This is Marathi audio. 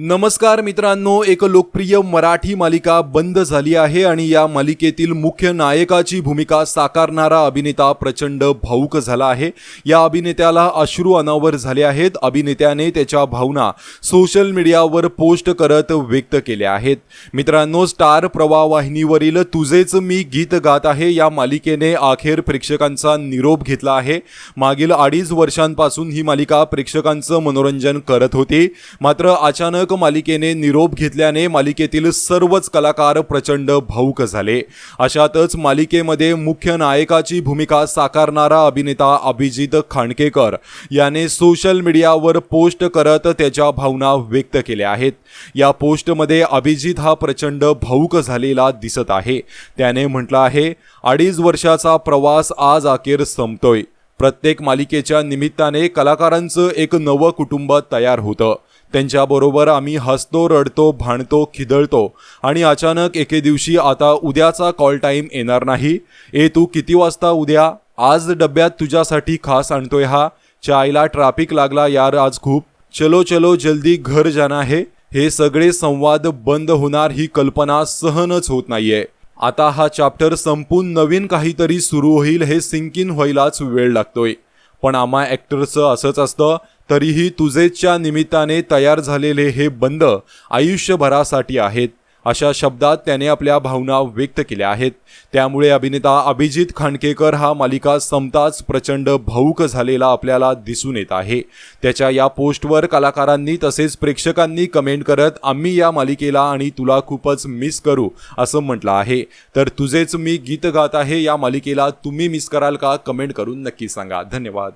नमस्कार मित्रांनो एक लोकप्रिय मराठी मालिका बंद झाली आहे आणि या मालिकेतील मुख्य नायकाची भूमिका साकारणारा अभिनेता प्रचंड भाऊक झाला आहे. या अभिनेत्याला अश्रू अनावर झाले आहेत. अभिनेत्याने त्याच्या भावना सोशल मीडियावर पोस्ट करत व्यक्त केल्या आहेत. मित्रांनो स्टार प्रवाह वाहिनीवरील तुझेच मी गीत गात आहे या मालिकेने अखेर प्रेक्षकांचा निरोप घेतला आहे. मागील अडीच वर्षांपासून ही मालिका प्रेक्षकांचं मनोरंजन करत होती. मात्र अचानक मालिकेने निरोप घेतल्याने मालिकेतील सर्वच कलाकार प्रचंड भाऊक झाले. अशातच मालिकेमध्ये मुख्य नायकाची भूमिका साकारणारा अभिनेता अभिजित खांडकेकर याने सोशल मीडियावर पोस्ट करत त्याच्या भावना व्यक्त केल्या आहेत. या पोस्टमध्ये अभिजित हा प्रचंड भाऊक झालेला दिसत आहे. त्याने म्हटलं आहे अडीच वर्षाचा प्रवास आज अखेर संपतोय. प्रत्येक मालिकेच्या निमित्ताने कलाकारांचं एक नवं कुटुंब तयार होतं. त्यांच्याबरोबर आम्ही हसतो रडतो भांडतो खिदळतो. आणि अचानक एके दिवशी आता उद्याचा कॉल टाईम येणार नाही. ए तू किती वाजता उद्या? आज डब्यात तुझ्यासाठी खास आणतोय हा. चायला ट्रॅफिक लागला यार आज खूप. चलो चलो जल्दी घर जाना है हे सगळे संवाद बंद होणार ही कल्पना सहनच होत नाहीये. आता हा चॅप्टर संपून नवीन काहीतरी सुरू होईल हे सिंकिन व्हायलाच वेळ लागतोय. पण आम्हा ॲक्टरचं असंच असतं. तरीही तुझेच्या निमित्ताने तयार झालेले हे बंद आयुष्यभरासाठी आहेत अशा शब्दात त्याने आपल्या भावना व्यक्त केल्या आहेत. त्यामुळे अभिनेता अभिजित खांडकेकर हा मालिका संपताच प्रचंड भाऊक झालेला आपल्याला दिसून येत आहे. त्याच्या या पोस्टवर कलाकारांनी तसेच प्रेक्षकांनी कमेंट करत आम्ही या मालिकेला आणि तुला खूपच मिस करू असं म्हटलं आहे. तर तुझेच मी गीत गात आहे या मालिकेला तुम्ही मिस कराल का? कमेंट करून नक्की सांगा. धन्यवाद.